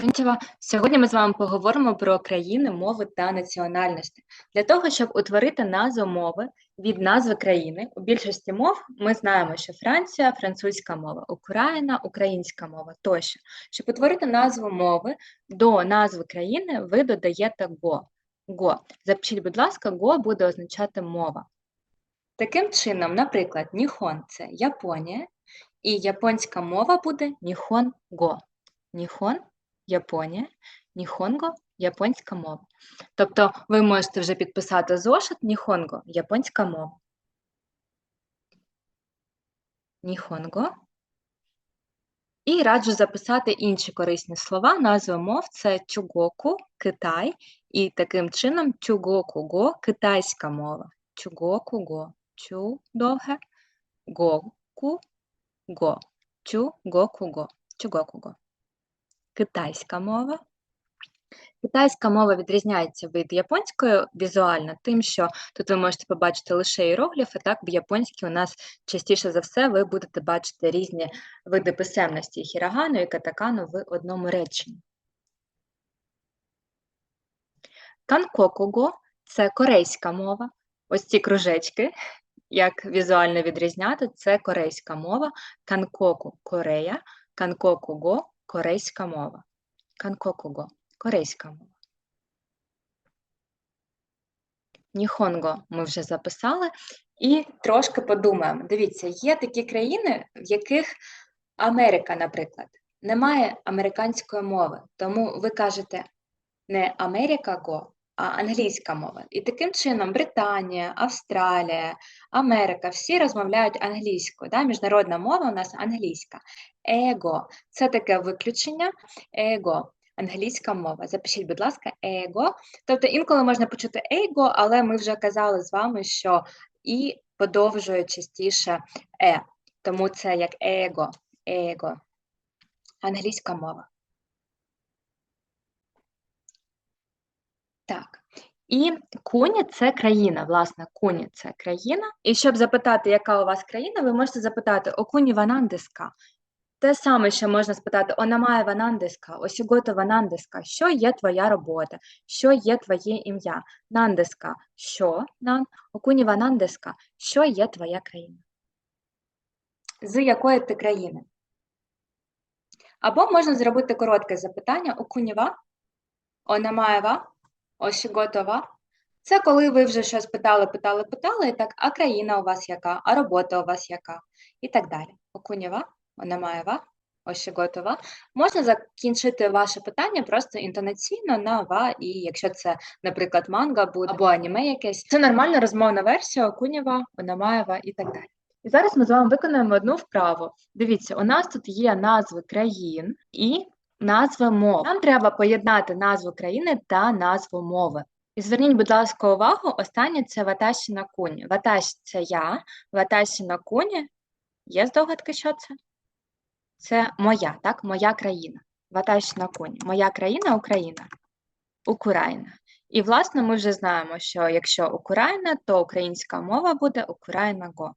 Кончева. Сьогодні ми з вами поговоримо про країни, мови та національності. Для того, щоб утворити назву мови від назви країни, у більшості мов ми знаємо, що Франція французька мова, Україна українська мова тощо. Щоб утворити назву мови до назви країни, ви додаєте го. Го. Запишіть, будь ласка, го буде означати мова. Таким чином, наприклад, ніхон це Японія, і японська мова буде ніхон-го. Ніхон Японія, ніхонго японська мова. Тобто ви можете вже підписати зошит ніхонго японська мова. Ніхонго. І раджу записати інші корисні слова. Назви мов це чугоку, Китай, і таким чином чугоку-го китайська мова. Чугоку-го. Чу довге, гоку-го. Чу-гоку-го. Чугоку-го китайська мова. Китайська мова відрізняється від японської візуально, тим, що тут ви можете побачити лише іерогліфи, так в японській у нас частіше за все ви будете бачити різні види писемності хірагану і катакану в одному реченні. Канкокуго це корейська мова. Ось ці кружечки, як візуально відрізняти, це корейська мова. Канкоку Корея, канкокуго корейська мова. Канкокуго корейська мова. Ніхонго ми вже записали. І трошки подумаємо. Дивіться, є такі країни, в яких Америка, наприклад, немає американської мови. Тому ви кажете не Америка го, англійська мова. І таким чином Британія, Австралія, Америка всі розмовляють англійською. Да? Міжнародна мова у нас англійська. Его це таке виключення. Его. Англійська мова. Запишіть, будь ласка, его. Тобто інколи можна почути его, але ми вже казали з вами, що і подовжує частіше е. Тому це як его, его. Англійська мова. Так. І куні це країна, власне, куні це країна. І щоб запитати, яка у вас країна, ви можете запитати о Окуні ванандеска. Те саме, що можна спитати Онамає ванандеска, осігото ванандеска, що є твоя робота, що є твоє ім'я? Нандеска, що нан, окуні ванандеска, що є твоя країна? З якої ти країни? Або можна зробити коротке запитання Окуніва, Онамаєва, Осіготова. Це коли ви вже щось питали, питали, питали, і так, а країна у вас яка, а робота у вас яка, і так далі. Окуніва, Онамаєва, Осіготова. Можна закінчити ваше питання просто інтонаційно на ва, і якщо це, наприклад, манга буде або аніме якесь, це нормальна розмовна версія Окуніва, Онамаєва і так далі. І зараз ми з вами виконаємо одну вправу. Дивіться, у нас тут є назви країн і назви мов. Нам треба поєднати назву країни та назву мови. І зверніть, будь ласка, увагу, останнє це ваташі на куні. Ваташі – це я, ваташі на куні. Є здогадки, що це? Це моя, так? Моя країна. Ваташі на куні. Моя країна Україна. Україна. І, власне, ми вже знаємо, що якщо Україна, то українська мова буде Україна-го.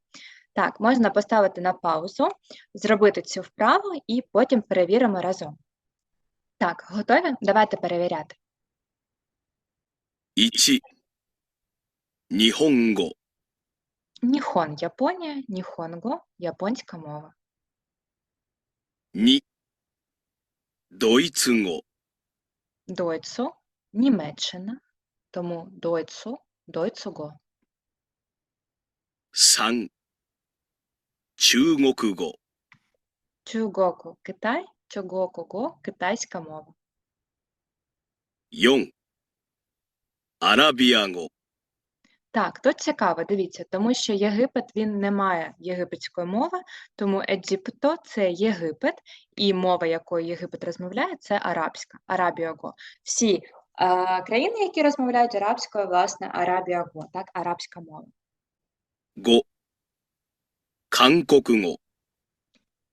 Так, можна поставити на паузу, зробити цю вправу і потім перевіримо разом. Так, готові? Давайте перевіряти. 1日本語 Ніхон Японія, ніхонго японська мова. 2ドイツ語 Дойцу Німеччина, тому дойцу, дойцуго. 3中国語 Чугоку Китай, чугокуго китайська мова. 4アラビア語 Так, тут цікаво, дивіться, тому що Єгипет він не має єгипетської мови, тому Еджіпто це Єгипет, і мова, якою Єгипет розмовляє, це арабська, арабіаго. Всі е, країни, які розмовляють арабською, власне, арабіаго, так, арабська мова. 5韓国語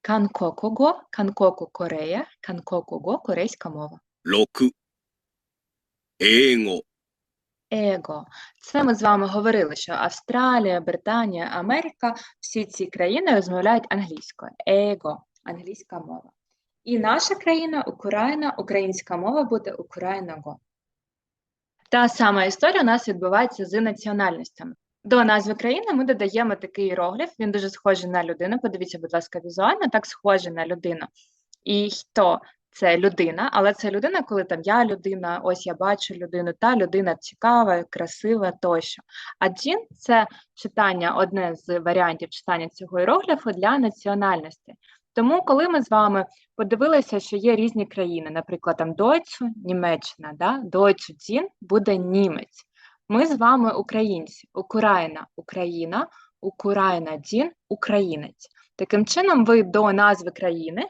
Канкокуго, Канкоку Корея, Канкокуго корейська мова. 6英語 Его. Це ми з вами говорили, що Австралія, Британія, Америка, всі ці країни розмовляють англійською. Его, англійська мова. І наша країна Україна, українська мова буде Українаго. Та сама історія у нас відбувається з національностями. До назви країни ми додаємо такий іерогліф, він дуже схожий на людину. Подивіться, будь ласка, візуально, так схожий на людину. І хто це людина, але це людина, коли там я людина, ось я бачу людину, та людина цікава, красива тощо. А джін це читання, одне з варіантів читання цього іерогліфу для національності. Тому, коли ми з вами подивилися, що є різні країни, наприклад, там Дойцу, Німеччина, да? Дойцу дзін буде німець. Ми з вами українці, Україна, Україна, Україна дзін, українець. Таким чином, ви до назви країни,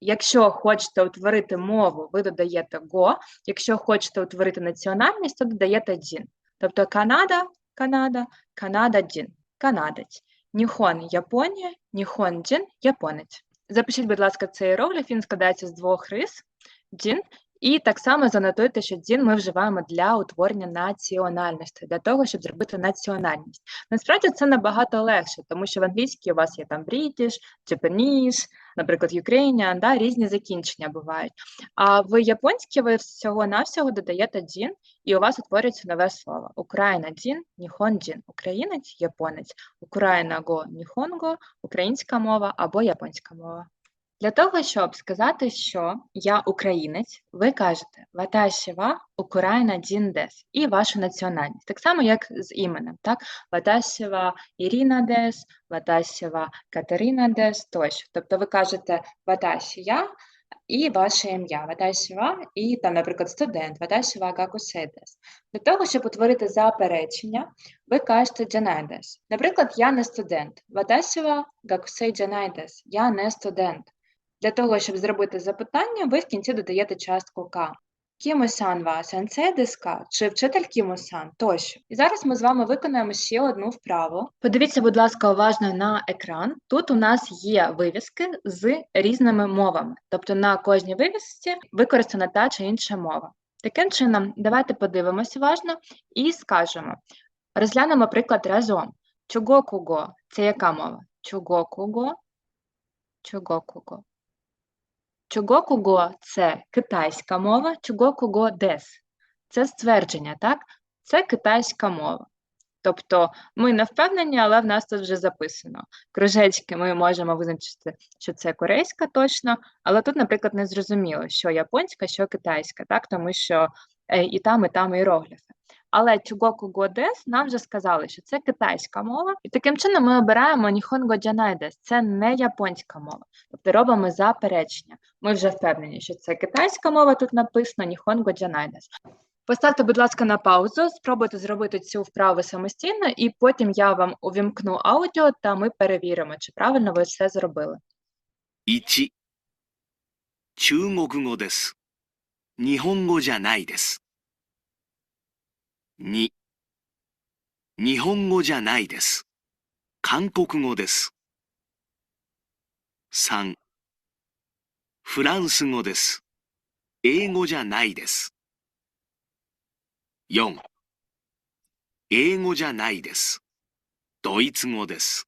якщо хочете утворити мову, ви додаєте го, якщо хочете утворити національність, то додаєте дзін. Тобто Канада, Канада, Канада дзін, канадець. Ніхон Японія, Ніхон джін, японець. Запишіть, будь ласка, цей іерогліф, він складається з двох рис, дзін, і так само занотуйте, що дзін ми вживаємо для утворення національності, для того, щоб зробити національність. Насправді це набагато легше, тому що в англійській у вас є там British, Japanese, наприклад, Ukrainian, да, різні закінчення бувають. А в японській ви всього-навсього додаєте дзін, і у вас утворюється нове слово. Україна дзін, ніхон дзін, українець, японець, Україна го, ніхонго, українська мова або японська мова. Для того, щоб сказати, що я українець, ви кажете Ваташіва Україна дзін дес і вашу національність. Так само, як з іменем, так? Ваташі ва Ірина дес, ваташі Катерина дес тощо. Тобто ви кажете ваташі і ваше ім'я, ваташі і там, наприклад, студент, ваташі ва гакусей дес. Для того, щоб утворити заперечення, ви кажете джанайдес. Наприклад, я не студент. Ваташіва гакусей джанайдес. Я не студент. Для того, щоб зробити запитання, ви в кінці додаєте частку К. Кімосан ва сенсей диска, чи вчитель Кімосан тощо. І зараз ми з вами виконаємо ще одну вправу. Подивіться, будь ласка, уважно на екран. Тут у нас є вивіски з різними мовами. Тобто на кожній вивісці використана та чи інша мова. Таким чином, давайте подивимося уважно і скажемо. Розглянемо приклад разом. Чугокуго – це яка мова? Чугокуго, чугокуго. Чугокуго – це китайська мова, чугокуго дес. Це ствердження, так? Це китайська мова. Тобто ми не впевнені, але в нас тут вже записано. Кружечки ми можемо визначити, що це корейська точно, але тут, наприклад, не зрозуміло, що японська, що китайська, так? тому що е, і там, і там іерогліфи. Але Чугокуго дес нам вже сказали, що це китайська мова, і таким чином ми обираємо Ніхонго Джанайдес. Це не японська мова. Тобто робимо заперечення. Ми вже впевнені, що це китайська мова, тут написано Ніхонго Джанайдес. Поставте, будь ласка, на паузу, спробуйте зробити цю вправу самостійно, і потім я вам увімкну аудіо, та ми перевіримо, чи правильно ви все зробили. 1中国語です。日本語じゃないです。 2日本語じゃないです。韓国語です。3フランス語です。英語じゃないです。4英語じゃないです。ドイツ語です。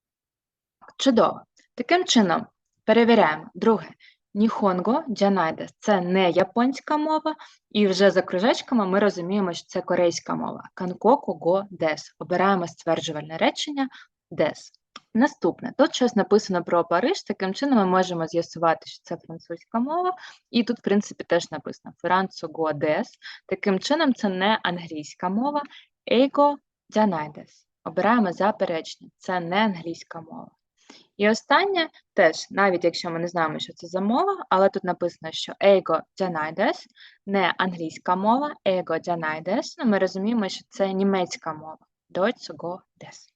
Чудово. Таким чином, перевіряємо. Друге, Ніхонго Джанайдес це не японська мова, і вже за кружечками ми розуміємо, що це корейська мова. Канкоку го дес. Обираємо стверджувальне речення дес. Наступне, тут щось написано про Париж, таким чином ми можемо з'ясувати, що це французька мова, і тут, в принципі, теж написано Францу го дес. Таким чином, це не англійська мова, ейго джанайдес. Обираємо заперечення, це не англійська мова. І останнє теж, навіть якщо ми не знаємо, що це за мова, але тут написано, що ego дянайдес» не англійська мова, ego дянайдес», ну, ми розуміємо, що це німецька мова. Deutsch go des.